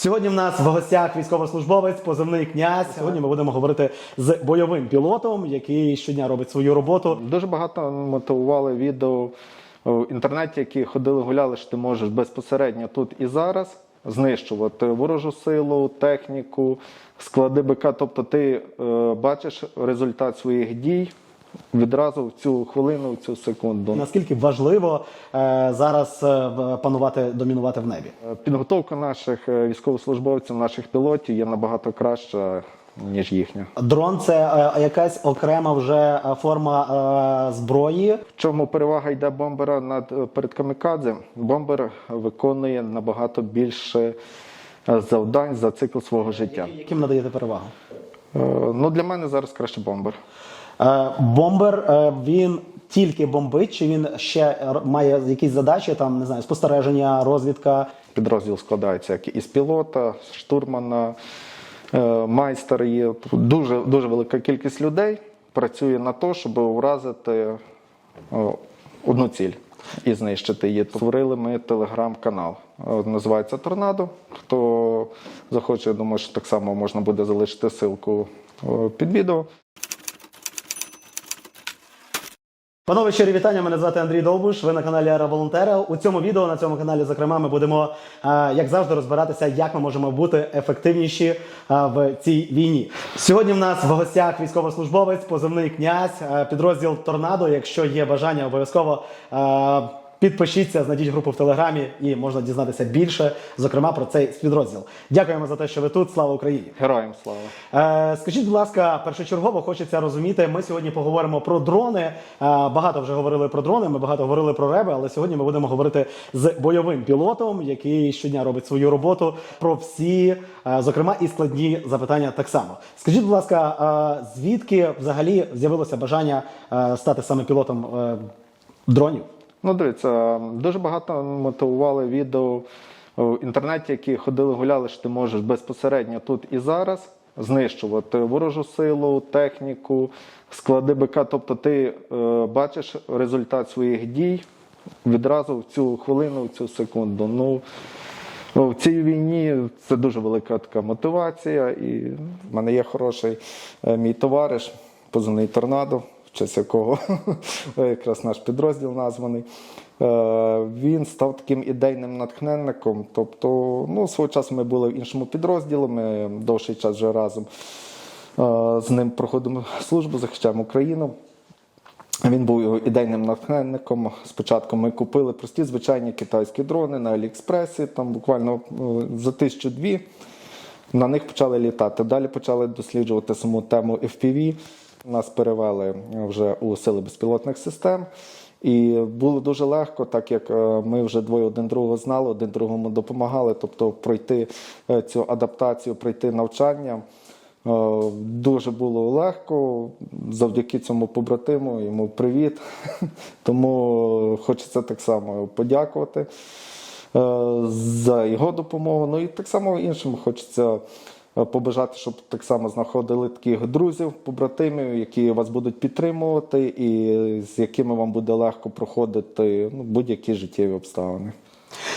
Сьогодні в нас в гостях військовослужбовець, позивний князь. Сьогодні ми будемо говорити з бойовим пілотом, який щодня робить свою роботу. Дуже багато мотивували відео в інтернеті, які ходили гуляли, що ти можеш безпосередньо тут і зараз знищувати ворожу силу, техніку, склади БК. Тобто ти е, бачиш результат своїх дій відразу в цю хвилину, в цю секунду. Наскільки важливо е, зараз е, панувати, домінувати в небі? Е, Підготовка наших е, військовослужбовців, наших пілотів є набагато краща, ніж їхня. Дрон це е, якась окрема вже форма е, зброї. В чому перевага йде бомбера над перед камікадзе? Бомбер виконує набагато більше завдань за цикл свого життя. Яким надаєте перевагу? Е, Ну для мене зараз краще бомбер. Е, Бомбер е, він тільки бомбить, чи він ще має якісь задачі, там не знаю, спостереження, розвідка. Підрозділ складається як із пілота, штурмана, майстер є. Дуже дуже велика кількість людей працює на те, щоб вразити одну ціль і знищити її. Створили ми телеграм-канал. Е, Називається Торнадо. Хто захоче, я думаю, що так само можна буде залишити ссылку під відео. Панове, щирі вітання. Мене звати Андрій Довбуш. Ви на каналі Ара Волонтера. У цьому відео на цьому каналі, зокрема, ми будемо, е, як завжди, розбиратися, як ми можемо бути ефективніші е, в цій війні. Сьогодні в нас в гостях військовослужбовець, позивний князь, е, підрозділ Торнадо. Якщо є бажання, обов'язково. Підпишіться, знайдіть групу в телеграмі і можна дізнатися більше, зокрема про цей підрозділ. Дякуємо за те, що ви тут. Слава Україні! Героям слава! Е, Скажіть, будь ласка, першочергово хочеться розуміти. Ми сьогодні поговоримо про дрони. Е, Багато вже говорили про дрони. Ми багато говорили про реби, але сьогодні ми будемо говорити з бойовим пілотом, який щодня робить свою роботу. Про всі, е, зокрема, і складні запитання так само. Скажіть, будь ласка, е, звідки взагалі з'явилося бажання е, стати саме пілотом е, дронів? Ну, дивіться, дуже багато мотивували відео в інтернеті, які ходили гуляли, що ти можеш безпосередньо тут і зараз знищувати ворожу силу, техніку, склади БК. Тобто ти е, бачиш результат своїх дій відразу в цю хвилину, в цю секунду. Ну, Ну, В цій війні це дуже велика така мотивація. І в мене є хороший е, мій товариш, позивний торнадо, честь якого якраз наш підрозділ названий. Е, Він став таким ідейним натхненником. Тобто, ну, свого часу ми були в іншому підрозділі, ми довший час вже разом е, з ним проходимо службу, захищаємо Україну. Він був ідейним натхненником. Спочатку ми купили прості звичайні китайські дрони на Аліекспресі, там буквально е, за тисячу дві. На них почали літати. Далі почали досліджувати саму тему FPV. Нас перевели вже у сили безпілотних систем. І було дуже легко, так як е, ми вже двоє один другого знали, один другому допомагали. Тобто пройти е, цю адаптацію, пройти навчання. Е, Дуже було легко завдяки цьому побратиму. Йому привіт. Тому хочеться так само подякувати за його допомогу. Ну і так само іншим хочеться побажати, щоб так само знаходили таких друзів, побратимів, які вас будуть підтримувати, і з якими вам буде легко проходити ну, будь-які життєві обставини.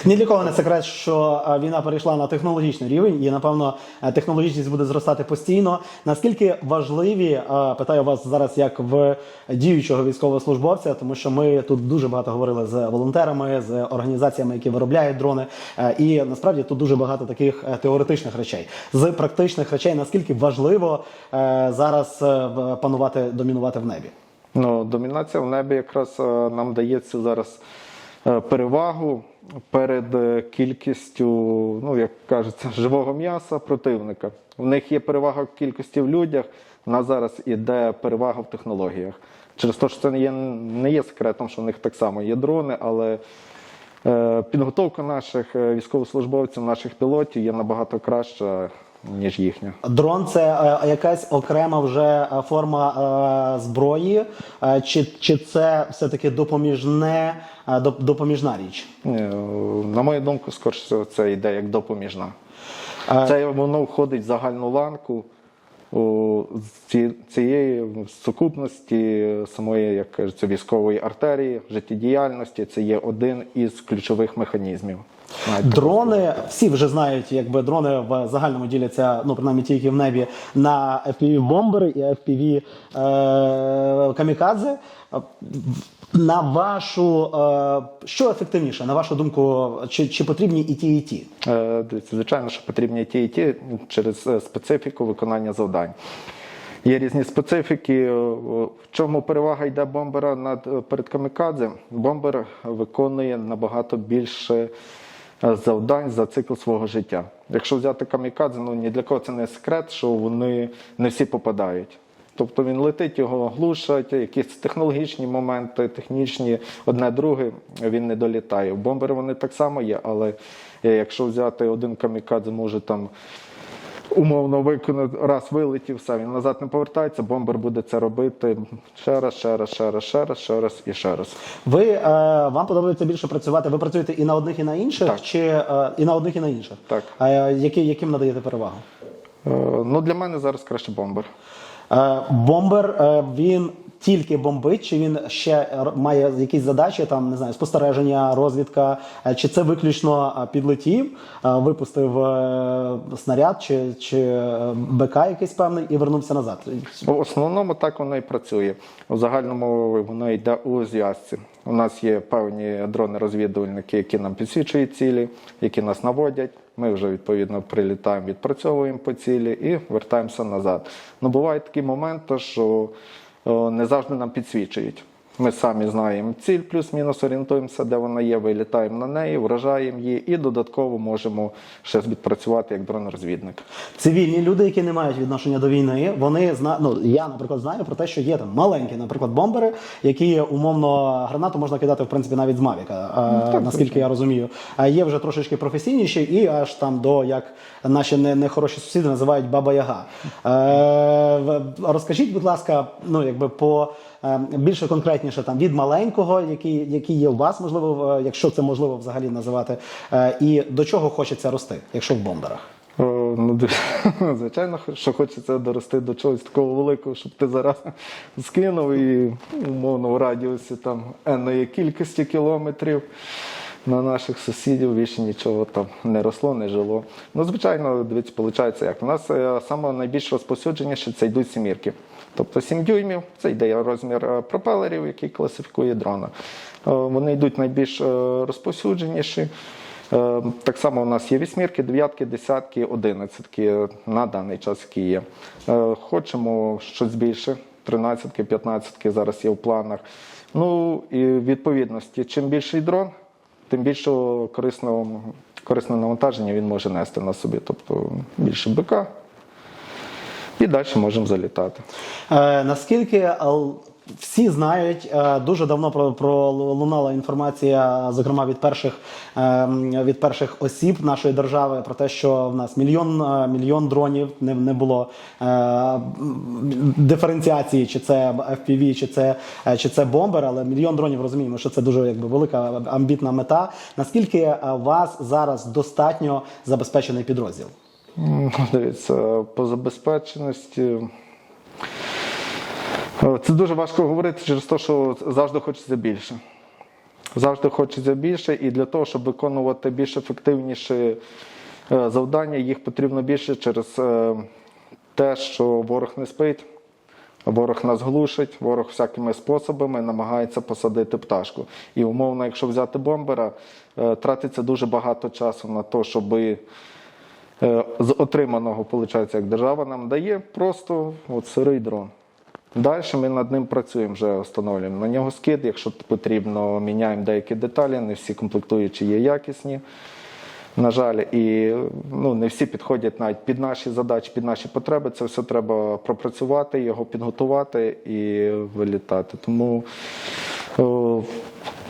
Ні для кого не секрет, що е, війна перейшла на технологічний рівень, і напевно е, технологічність буде зростати постійно. Наскільки важливі е, питаю вас зараз, як в діючого військовослужбовця, тому що ми тут дуже багато говорили з волонтерами, з організаціями, які виробляють дрони, і насправді тут дуже багато таких теоретичних речей. З практичних речей, наскільки важливо зараз панувати, домінувати в небі? Ну, домінація в небі якраз нам дається зараз перевагу перед е, кількістю, ну як кажеться, живого м'яса противника. В них є перевага в кількості в людях. У нас зараз іде перевага в технологіях. Через те, що це не є, не є секретом, що в них так само є дрони, але е, підготовка наших е, військовослужбовців, наших пілотів є набагато краща, ніж їхня. Дрон це е, якась окрема вже е, форма е, зброї, е, чи, чи це все-таки допоміжне, е, допоміжна річ? Е, На мою думку, скоріше це йде як допоміжна. Е, Це воно входить в загальну ланку цієї сукупності самої, як кажеться, військової артерії, життєдіяльності. Це є один із ключових механізмів. Дрони всі вже знають, якби дрони в загальному діляться, ну принаймні ті, які в небі, на fpv бомбери і FPV е, камікадзе. На вашу е, що ефективніше, на вашу думку, чи, чи потрібні і ті, і ті? Е, звичайно, що потрібні і ті і ті через е, специфіку виконання завдань. Є різні специфіки. В чому перевага йде бомбера над перед камікадзе? Бомбер виконує набагато більше завдань за цикл свого життя. Якщо взяти камікадзе, ну ні для кого це не секрет, що вони не всі попадають. Тобто він летить, його глушать, якісь технологічні моменти, технічні, одне друге, він не долітає. Бомбери вони так само є, але е, якщо взяти один камікадзе, може там умовно виконати, раз вилетів, все, він назад не повертається, бомбер буде це робити ще раз, ще раз, ще раз, ще раз, ще раз і ще раз. Ви е, вам подобається більше працювати? Ви працюєте і на одних, і на інших, Так. чи е, і на одних, і на інших? Так. Е, які, яким надаєте перевагу? Е, Ну, для мене зараз краще бомбер. Е, Бомбер е, він тільки бомбить, чи він ще має якісь задачі, там не знаю, спостереження, розвідка, е, чи це виключно підлетів, випустив снаряд чи, чи БК якийсь певний і вернувся назад. В основному так воно і працює. У загальному воно йде у зв'язці. У нас є певні дрони-розвідувальники, які нам підсвічують цілі, які нас наводять. Ми вже відповідно прилітаємо, відпрацьовуємо по цілі і вертаємося назад. Ну бувають такі моменти, що не завжди нам підсвічують. Ми самі знаємо ціль, плюс-мінус орієнтуємося, де вона є, вилітаємо на неї, вражаємо її і додатково можемо ще відпрацювати як дрон-розвідник. Цивільні люди, які не мають відношення до війни, вони зна... ну, я, наприклад, знаю про те, що є там маленькі, наприклад, бомбери, які умовно гранату можна кидати в принципі навіть з Мавіка, е, наскільки я розумію. А є вже трошечки професійніші, і аж там до як наші не- нехороші сусіди називають Баба Яга. Е, розкажіть, будь ласка, ну якби по. Е, Більше конкретніше там від маленького, який, який є у вас, можливо, якщо це можливо взагалі називати, е, і до чого хочеться рости, якщо в бомберах. Ну, звичайно, що хочеться дорости до чогось такого великого, щоб ти зараз скинув і умовно в радіусі там енної кількості кілометрів на наших сусідів більше нічого там не росло, не жило. Ну, звичайно, дивіться, виходить як. У нас е, саме найбільш розповсюдженіше це йдуть сімірки. Тобто 7 дюймів це йде розмір е, пропелерів, який класифікує дрона. Е, Вони йдуть найбільш е, розповсюдженіші. Так само у нас є вісьмірки, дев'ятки, десятки, одинадцятки на даний час, які Хочемо щось більше, тринадцятки, п'ятнадцятки зараз є в планах. Ну і відповідності, чим більший дрон, тим більше корисного, корисне навантаження він може нести на собі. Тобто більше БК. І далі можемо залітати. Е, наскільки е, всі знають, е, дуже давно пролунала інформація, зокрема від перших, е, від перших осіб нашої держави, про те, що в нас мільйон, мільйон дронів не, було диференціації, чи це FPV, чи це, чи це бомбер, але мільйон дронів розуміємо, що це дуже якби велика амбітна мета. Наскільки вас зараз достатньо забезпечений підрозділ? Дивіться, по забезпеченості. Це дуже важко говорити через те, що завжди хочеться більше. Завжди хочеться більше, і для того, щоб виконувати більш ефективніші е, завдання, їх потрібно більше через е, те, що ворог не спить, ворог нас глушить, ворог всякими способами намагається посадити пташку. І умовно, якщо взяти бомбера, е, тратиться дуже багато часу на те, щоби з отриманого, виходить, як держава нам дає, просто от сирий дрон. Далі ми над ним працюємо, вже встановлюємо на нього скид. Якщо потрібно, міняємо деякі деталі, не всі комплектуючі є якісні. На жаль, і ну, не всі підходять навіть під наші задачі, під наші потреби. Це все треба пропрацювати, його підготувати і вилітати. Тому о,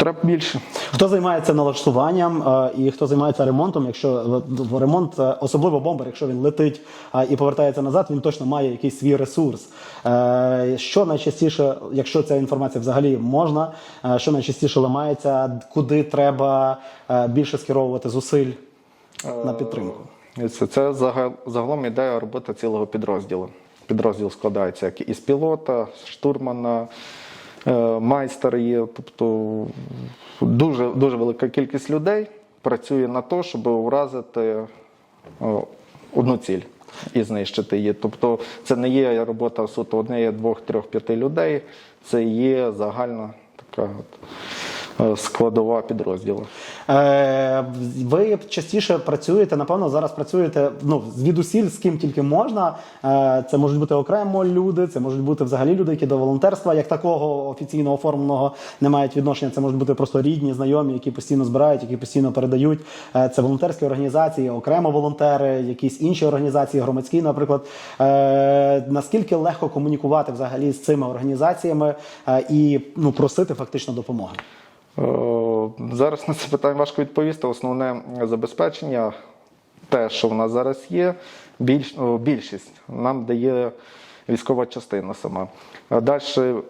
треба більше. Хто займається налаштуванням е, і хто займається ремонтом, якщо ремонт, е, особливо бомбер, якщо він летить і повертається назад, він точно має якийсь свій ресурс. Е, Що найчастіше, якщо ця інформація взагалі можна, що найчастіше ламається, куди треба більше скеровувати зусиль на підтримку? Це, це загалом ідея роботи цілого підрозділу. Підрозділ складається як із пілота, штурмана, майстер є, тобто дуже, дуже велика кількість людей. працює на те, щоб уразити одну ціль і знищити її. Тобто це не є робота суто однієї, двох, трьох, п'яти людей, це є загальна така от, е, складова підрозділу. Е, ви частіше працюєте, напевно, зараз працюєте ну, звідусіль з ким тільки можна. Е, це можуть бути окремо люди, це можуть бути взагалі люди, які до волонтерства як такого офіційно оформленого не мають відношення. Це можуть бути просто рідні, знайомі, які постійно збирають, які постійно передають. Е, це волонтерські організації, окремо волонтери, якісь інші організації, громадські, наприклад. Е, наскільки легко комунікувати взагалі з цими організаціями е, і ну, просити фактично допомоги? Е, Зараз на це питання важко відповісти. Основне забезпечення, те, що в нас зараз є, більш, більшість нам дає військова частина сама. Далі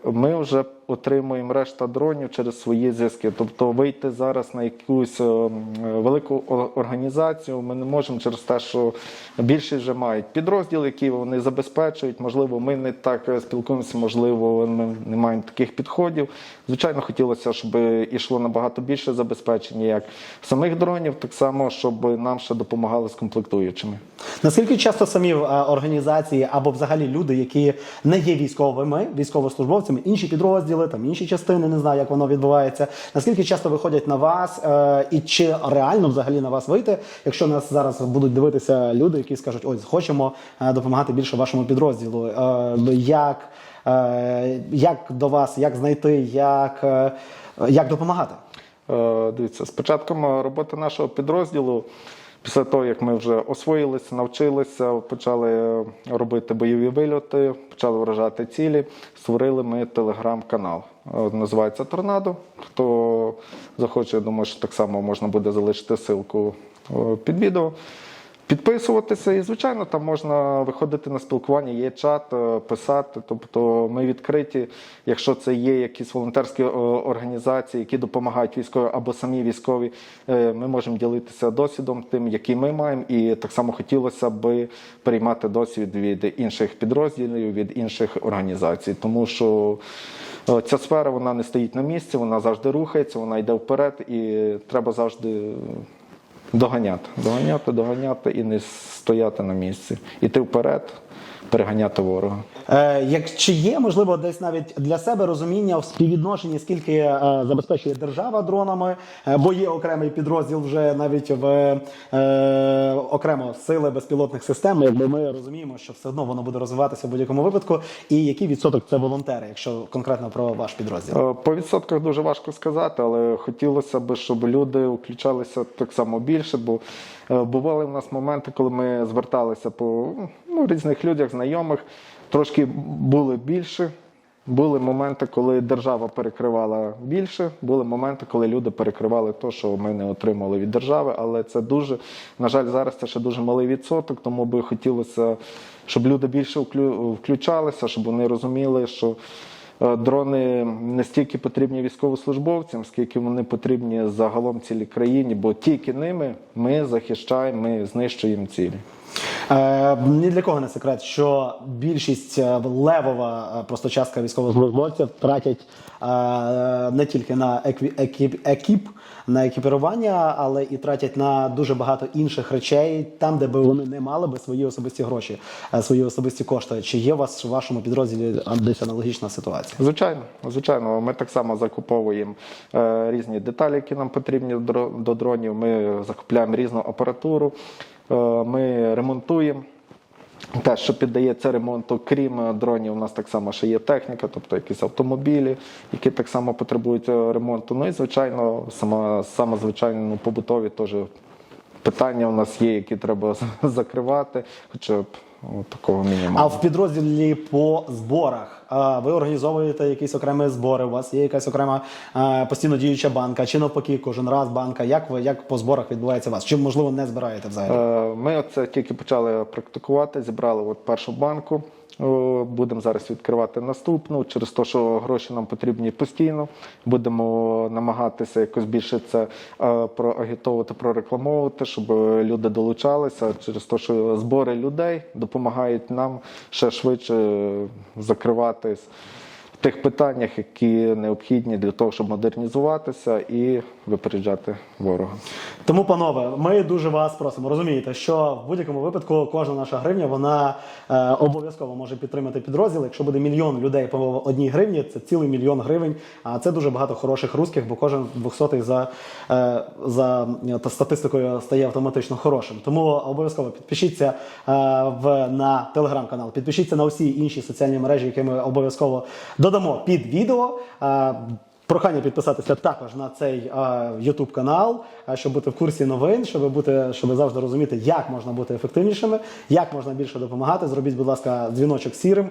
ми вже отримуємо решта дронів через свої зв'язки. Тобто вийти зараз на якусь е, велику організацію ми не можемо через те, що більшість вже мають підрозділ, які вони забезпечують. Можливо, ми не так е, спілкуємося, можливо, ми не маємо таких підходів. Звичайно, хотілося, щоб йшло набагато більше забезпечення, як самих дронів, так само, щоб нам ще допомагали з комплектуючими. Наскільки часто самі е, організації або взагалі люди, які не є військовими, військовослужбовцями, інші підрозділи, там інші частини, не знаю, як воно відбувається. Наскільки часто виходять на вас, е, і чи реально взагалі на вас вийти, якщо нас зараз будуть дивитися люди, які скажуть, ось хочемо е, допомагати більше вашому підрозділу. Е, Як, е, як до вас, як знайти, як, е, як допомагати? Е, Дивіться, з початком роботи нашого підрозділу, після того, як ми вже освоїлися, навчилися, почали е, робити бойові вильоти, почали вражати цілі, створили ми телеграм-канал. Е, Називається Торнадо. Хто захоче, я думаю, що так само можна буде залишити ссылку е, під відео. Підписуватися і, звичайно, там можна виходити на спілкування, є чат, е, писати. Тобто ми відкриті, якщо це є якісь волонтерські е, організації, які допомагають військові або самі військові, е, ми можемо ділитися досвідом тим, який ми маємо. І так само хотілося б переймати досвід від інших підрозділів, від інших організацій, тому що. Ця сфера вона не стоїть на місці, вона завжди рухається, вона йде вперед, і треба завжди Доганяти, доганяти, доганяти і не стояти на місці. Іти вперед, переганяти ворога. Е, як чи є можливо десь навіть для себе розуміння в співвідношенні, скільки е, забезпечує держава дронами, е, бо є окремий підрозділ вже навіть в е, окремо сили безпілотних систем. Якби ми розуміємо, що все одно воно буде розвиватися в будь-якому випадку, і який відсоток це волонтери, якщо конкретно про ваш підрозділ? Е, По відсотках дуже важко сказати, але хотілося б, щоб люди включалися так само більше, бо е, бували в нас моменти, коли ми зверталися по ну, різних людях, знайомих, трошки були більше. Були моменти, коли держава перекривала більше, були моменти, коли люди перекривали те, що ми не отримали від держави. Але це дуже, на жаль, зараз це ще дуже малий відсоток, тому би хотілося, щоб люди більше включалися, щоб вони розуміли, що е, дрони не стільки потрібні військовослужбовцям, скільки вони потрібні загалом цілій країні, бо тільки ними ми захищаємо, ми знищуємо цілі. Е, ні для кого не секрет, що більшість е, левова е, просто частка військовослужбовців тратять не тільки на екві, екіп, екіп, на екіпірування, але і тратять на дуже багато інших речей, там, де би вони не мали би свої особисті гроші, свої особисті кошти. Чи є у вас в вашому підрозділі десь аналогічна ситуація? Звичайно, звичайно, ми так само закуповуємо різні деталі, які нам потрібні до дронів. Ми закупляємо різну апаратуру, ми ремонтуємо. Те, що піддається ремонту, крім е, дронів, у нас так само ще є техніка, тобто якісь автомобілі, які так само потребують е, ремонту. Ну і звичайно, сама, саме звичайно ну, побутові теж питання у нас є, які треба закривати, хоча от такого мінімуму. А в підрозділі по зборах ви організовуєте якісь окремі збори? У вас є якась окрема постійно діюча банка, чи навпаки, кожен раз банка? Як ви як по зборах відбувається у вас? Чи можливо не збираєте взагалі? Е, Ми оце тільки почали практикувати, зібрали от першу банку. Будемо зараз відкривати наступну. Через те, що гроші нам потрібні постійно. Будемо намагатися якось більше це е, проагітовувати, прорекламовувати, щоб люди долучалися. Через те, що збори людей допомагають нам ще швидше закриватись тих питаннях, які необхідні для того, щоб модернізуватися і випереджати ворога. Тому, панове, ми дуже вас просимо. Розумієте, що в будь-якому випадку кожна наша гривня вона е, обов'язково може підтримати підрозділ. Якщо буде мільйон людей по одній гривні, це цілий мільйон гривень. А це дуже багато хороших русських, бо кожен двохсотий за, е, за е, та статистикою стає автоматично хорошим. Тому обов'язково підпишіться е, в на телеграм-канал, підпишіться на усі інші соціальні мережі, які ми обов'язково додамо під відео. Е, Прохання підписатися також на цей YouTube канал, щоб бути в курсі новин, щоб бути, щоб завжди розуміти, як можна бути ефективнішими, як можна більше допомагати. Зробіть, будь ласка, дзвіночок сірим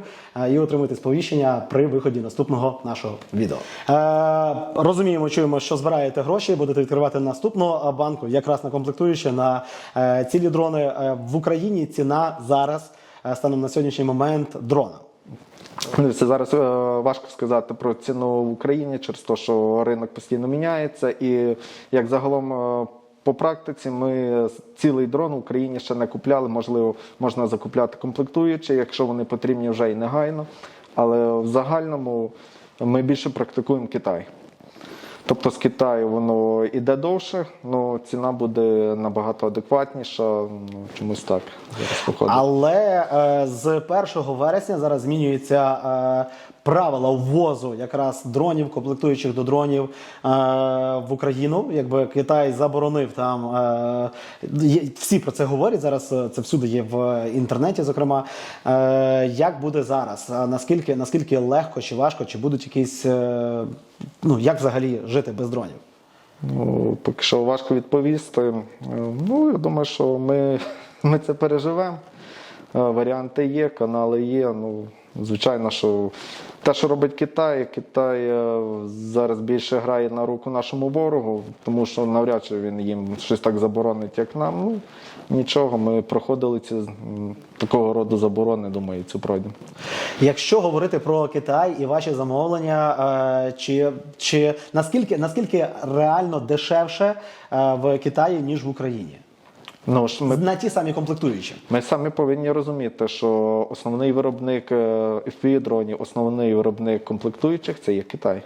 і отримуйте сповіщення при виході наступного нашого відео. Е, розуміємо, чуємо, що збираєте гроші, будете відкривати наступну банку, якраз на комплектуюче на е, цілі дрони Е, в Україні. Ціна зараз е, станом на сьогоднішній момент дрона. Ну, Це зараз е, важко сказати про ціну в Україні через те, що ринок постійно міняється, і як загалом. е, По практиці ми цілий дрон в Україні ще не купляли. Можливо, можна закупляти комплектуючі, якщо вони потрібні вже і негайно. Але в загальному ми більше практикуємо Китай. Тобто з Китаю воно іде довше, але ціна буде набагато адекватніша. Ну, чомусь так зараз. Але е, з 1 вересня зараз змінюється е, правила ввозу якраз дронів, комплектуючих до дронів е, в Україну. Якби Китай заборонив там е, всі про це говорять зараз. е, Це всюди є в інтернеті. Зокрема, як буде зараз? Наскільки наскільки легко чи важко, чи будуть якісь ну як взагалі жити без дронів? Ну, поки що важко відповісти. Ну, я думаю, що ми, ми це переживемо. Варіанти є, канали є. Ну, звичайно, що те, що робить Китай, Китай е, зараз більше грає на руку нашому ворогу, тому що навряд чи він їм щось так заборонить, як нам. Ну, нічого, ми проходили ці такого роду заборони, думаю, цю пройдемо. Якщо говорити про Китай і ваші замовлення, е, чи, чи наскільки, наскільки реально дешевше е, в Китаї, ніж в Україні? Ну, ж ми На ті самі комплектуючі. Ми самі повинні розуміти, що основний виробник fpv дронів, основний виробник комплектуючих це є Китай.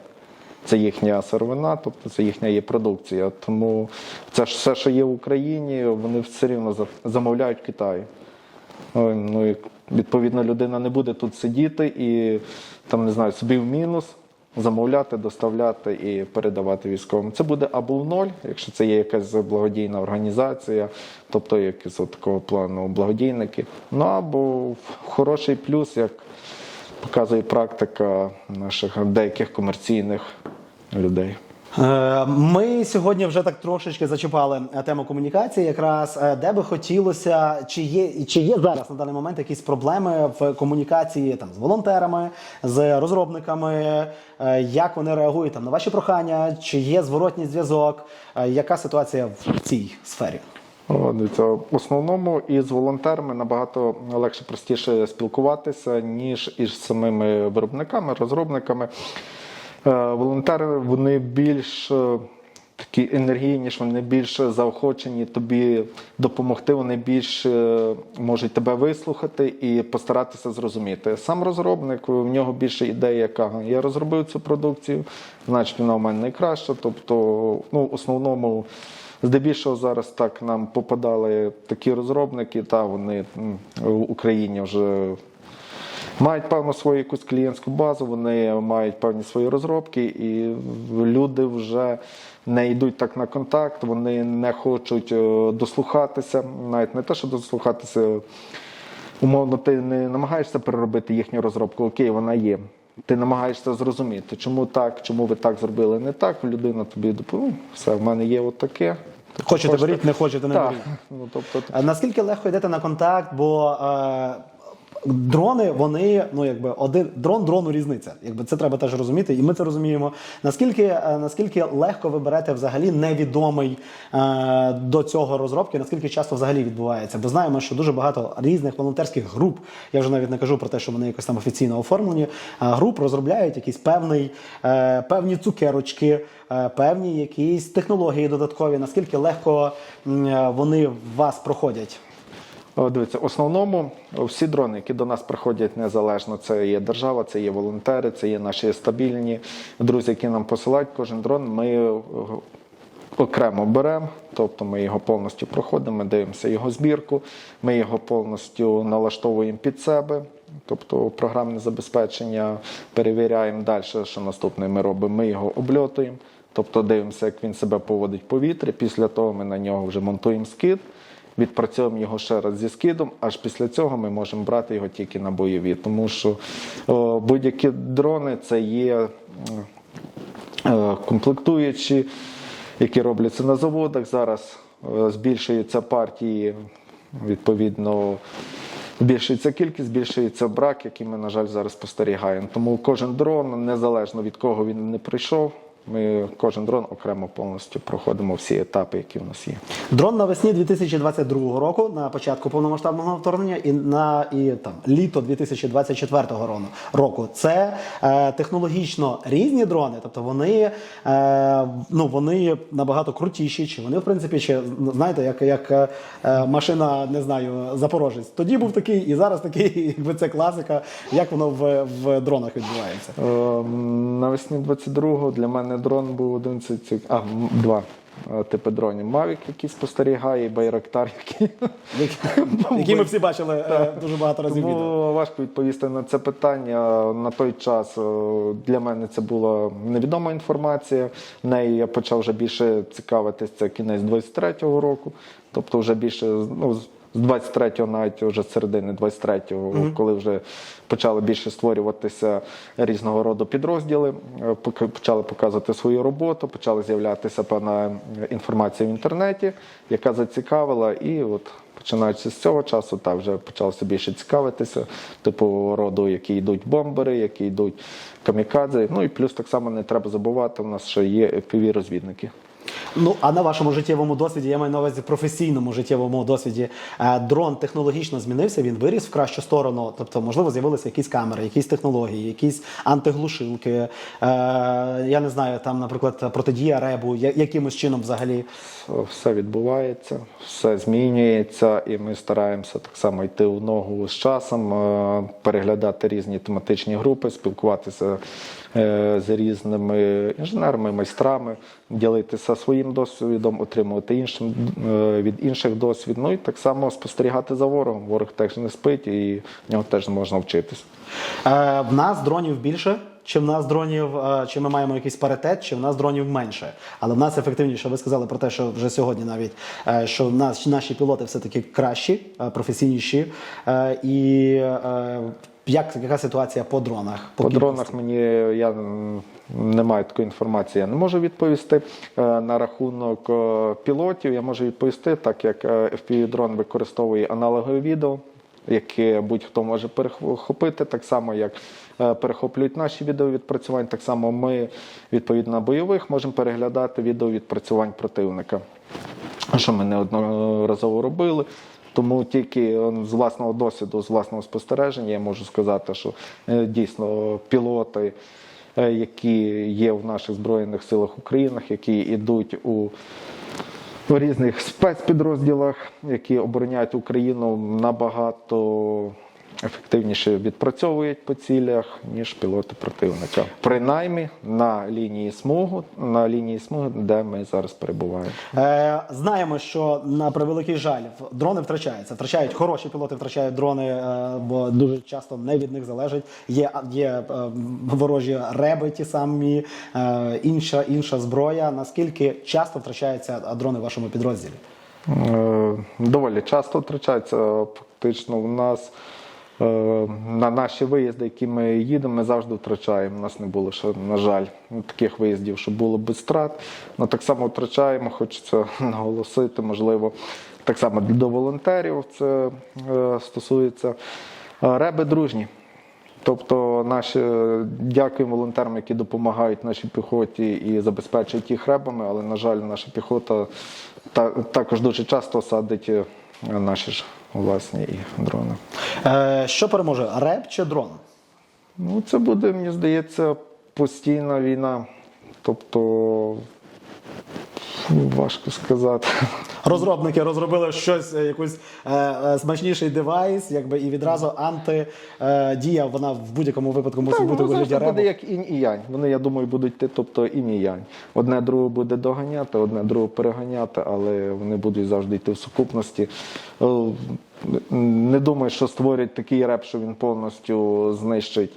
Це їхня сировина, тобто це їхня є продукція. Тому це ж все, що є в Україні, вони все рівно замовляють. Ну, Ну, і, відповідно, людина не буде тут сидіти і там не знаю, собі в мінус замовляти, доставляти і передавати військовим. Це буде або в ноль, якщо це є якась благодійна організація, тобто якісь такого плану благодійники. Ну або хороший плюс, як показує практика наших деяких комерційних людей. Е, Ми сьогодні вже так трошечки зачіпали е, тему комунікації, якраз е, де би хотілося, чи є чи є зараз на даний момент якісь проблеми в комунікації там з волонтерами, з розробниками, як вони реагують там на ваші прохання, чи є зворотній зв'язок, яка ситуація в цій сфері? В основному із волонтерами набагато легше простіше спілкуватися, ніж із самими виробниками, розробниками. Е, Волонтери вони більш е, такі енергійніші, вони більш заохочені тобі допомогти, вони більш е, можуть тебе вислухати і постаратися зрозуміти. Сам розробник, в нього більше ідея, яка я розробив цю продукцію, значить вона в мене найкраща. Тобто, ну, в основному. Здебільшого зараз так нам попадали такі розробники, та вони в Україні вже мають певну свою якусь клієнтську базу, вони мають певні свої розробки, і люди вже не йдуть так на контакт, вони не хочуть е, дослухатися, навіть не те, що дослухатися. Умовно, ти не намагаєшся переробити їхню розробку, окей, вона є. Ти намагаєшся зрозуміти, чому так, чому ви так зробили не так. Людина тобі доповіла, все, в мене є от таке. Хочете беріть, не хочете, не Так. беріть. Ну, тобто, Наскільки легко йдете на контакт, бо е, дрони, вони, ну якби один дрон дрону різниця. Якби це треба теж розуміти, і ми це розуміємо. Наскільки, е, наскільки легко ви берете взагалі невідомий е, до цього розробки, наскільки часто взагалі відбувається? Бо знаємо, що дуже багато різних волонтерських груп, я вже навіть не кажу про те, що вони якось там офіційно оформлені, а груп розробляють якісь певний, е, певні цукерочки. е, Певні якісь технології додаткові, наскільки легко е, вони вас проходять? Дивіться, основному всі дрони, які до нас приходять незалежно, це є держава, це є волонтери, це є наші стабільні друзі, які нам посилають. Кожен дрон ми е, окремо беремо, тобто ми його повністю проходимо, ми дивимося його збірку, ми його повністю налаштовуємо під себе. Тобто програмне забезпечення перевіряємо далі, що наступне ми робимо. Ми його обльотуємо, тобто дивимося, як він себе поводить в повітрі. Після того ми на нього вже монтуємо скид, відпрацьовуємо його ще раз зі скидом, аж після цього ми можемо брати його тільки на бойові. Тому що будь-які дрони це є е, комплектуючі, які робляться на заводах. Зараз е, збільшуються партії, відповідно. Збільшується кількість, збільшується брак, який ми, на жаль, зараз спостерігаємо. Тому кожен дрон, незалежно від кого він не прийшов, ми кожен дрон окремо повністю проходимо всі етапи, які в нас є. Дрон навесні 2022 року, на початку повномасштабного вторгнення, і на і там літо 2024 року-. Це е, технологічно різні дрони, тобто вони, е, ну, вони набагато крутіші, чи вони, в принципі, ще ну, знаєте, як, як е, машина, не знаю, Запорожець. Тоді був такий, і зараз такий, якби це класика. Як воно в, в дронах відбувається? Ем, Навесні 22-го для мене дрон був один з цих, а, два е, типи дронів. Mavic, який спостерігає, і Байрактар, який Які, ми всі бачили е, дуже багато разів. відео. Важко відповісти на це питання. На той час е, для мене це була невідома інформація. Нею я почав вже більше цікавитись. Це кінець 23-го року. Тобто, вже більше ну, з- з 23-го, навіть вже середини 23-го, коли вже почали більше створюватися різного роду підрозділи, е, почали показувати свою роботу, почала з'являтися певна інформація в інтернеті, яка зацікавила, і от Починаючи з цього часу, так вже почалося більше цікавитися, типу роду, які йдуть бомбери, які йдуть камікадзе. Ну і плюс так само не треба забувати, у нас ще є fpv розвідники Ну а на вашому життєвому досвіді, я маю на увазі професійному життєвому досвіді, е, дрон технологічно змінився, він виріс в кращу сторону. Тобто, можливо, з'явилися якісь камери, якісь технології, якісь антиглушилки. Е, я не знаю, там, наприклад, протидія ребу, якимось чином взагалі. Все відбувається, все змінюється, і ми стараємося так само йти у ногу з часом, е, переглядати різні тематичні групи, спілкуватися з різними інженерами, майстрами, ділитися своїм досвідом, отримувати іншим е, від інших досвід. Ну і так само спостерігати за ворогом. Ворог теж не спить, і в нього теж можна вчитися. Е, в нас дронів більше. Чи в нас дронів, е, чи ми маємо якийсь паритет, чи в нас дронів менше, але в нас ефективніше. Ви сказали про те, що вже сьогодні навіть що в нас наші пілоти все таки кращі, професійніші. І як яка ситуація по дронах? По кількості? дронах мені я не маю такої інформації, я не можу відповісти. Е, На рахунок е, пілотів я можу відповісти, так як е, FPV-дрон використовує аналогове відео, яке будь-хто може перехопити, так само як перехоплюють наші відеовідпрацювання, так само ми відповідно на бойових можемо переглядати відеовідпрацювань противника. Що ми неодноразово робили. Тому тільки е, з власного досвіду, з власного спостереження, я можу сказати, що е, дійсно пілоти, е, які є в наших Збройних силах України, які йдуть у різних спецпідрозділах, які обороняють Україну, набагато ефективніше відпрацьовують по цілях, ніж пілоти противника. Принаймні на лінії смугу, на лінії смуги, де ми зараз перебуваємо. Е, знаємо, що на превеликий жаль дрони втрачаються. Втрачають хороші пілоти, втрачають дрони, е, бо дуже часто не від них залежить. Є, є е, ворожі реби, ті самі, е, інша, інша зброя. Наскільки часто втрачаються дрони в вашому підрозділі? Доволі часто втрачається. Фактично, в нас на наші виїзди, які ми їдемо, ми завжди втрачаємо. У нас не було ще, на жаль, таких виїздів, що було без страт. Ну так само втрачаємо, хочеться наголосити, можливо, так само до волонтерів це е, стосується. Е, Реби дружні. Тобто наші дякуємо волонтерам, які допомагають нашій піхоті і забезпечують їх ребами, але, на жаль, наша піхота та, також дуже часто садить е, наші ж власні і дрони. Е, що переможе Реп чи дрон? Ну, це буде, мені здається, постійна війна. Тобто Важко сказати. Розробники розробили щось, е, якийсь е, е, смачніший девайс, якби і відразу антидія, вона в будь-якому випадку мусить Так, бути воно вигляді буде як інь і янь. Вони, я думаю, будуть йти, тобто інь і янь. Одне друге буде доганяти, одне друге переганяти, але вони будуть завжди йти в сукупності. Е, Не думаю, що створять такий реп, що він повністю знищить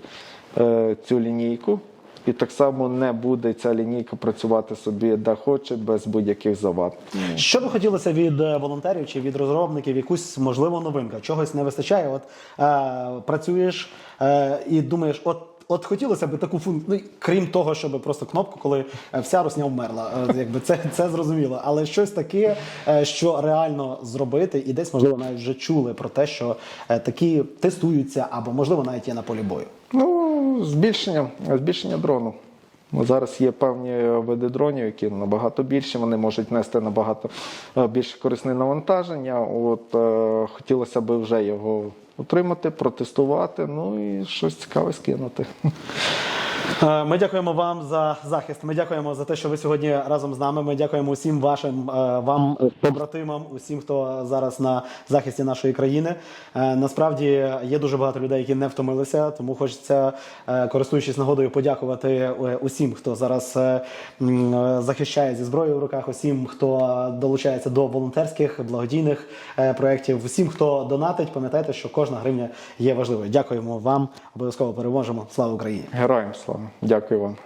е, цю лінійку. І так само не буде ця лінійка працювати собі де хоче, без будь-яких завад. Що би хотілося від е, волонтерів чи від розробників, якусь можливо новинка, чогось не вистачає. От е, працюєш е, і думаєш, от. От хотілося б таку функцію, ну, крім того, щоб просто кнопку, коли е, вся русня вмерла. Е, Якби це, це зрозуміло. Але щось таке, що реально зробити, і десь, можливо, навіть вже чули про те, що такі тестуються, або можливо навіть є на полі бою. Ну, збільшення, збільшення дрону. Ну, зараз є певні види дронів, які набагато більші, вони можуть нести набагато е, більше корисне навантаження. От е, хотілося б вже його отримати, протестувати, ну і щось цікаве скинути. Е, Ми дякуємо вам за захист. Ми дякуємо за те, що ви сьогодні разом з нами. Ми дякуємо усім вашим е, вам побратимам, усім, хто зараз на захисті нашої країни. Е, Насправді є дуже багато людей, які не втомилися, тому хочеться, користуючись нагодою, подякувати усім, хто зараз захищає зі зброєю в руках, усім, хто долучається до волонтерських благодійних проєктів, усім, хто донатить. Пам'ятайте, що кожна гривня є важливою. Дякуємо вам. Обов'язково переможемо. Слава Україні! Героям слава! Дякую вам.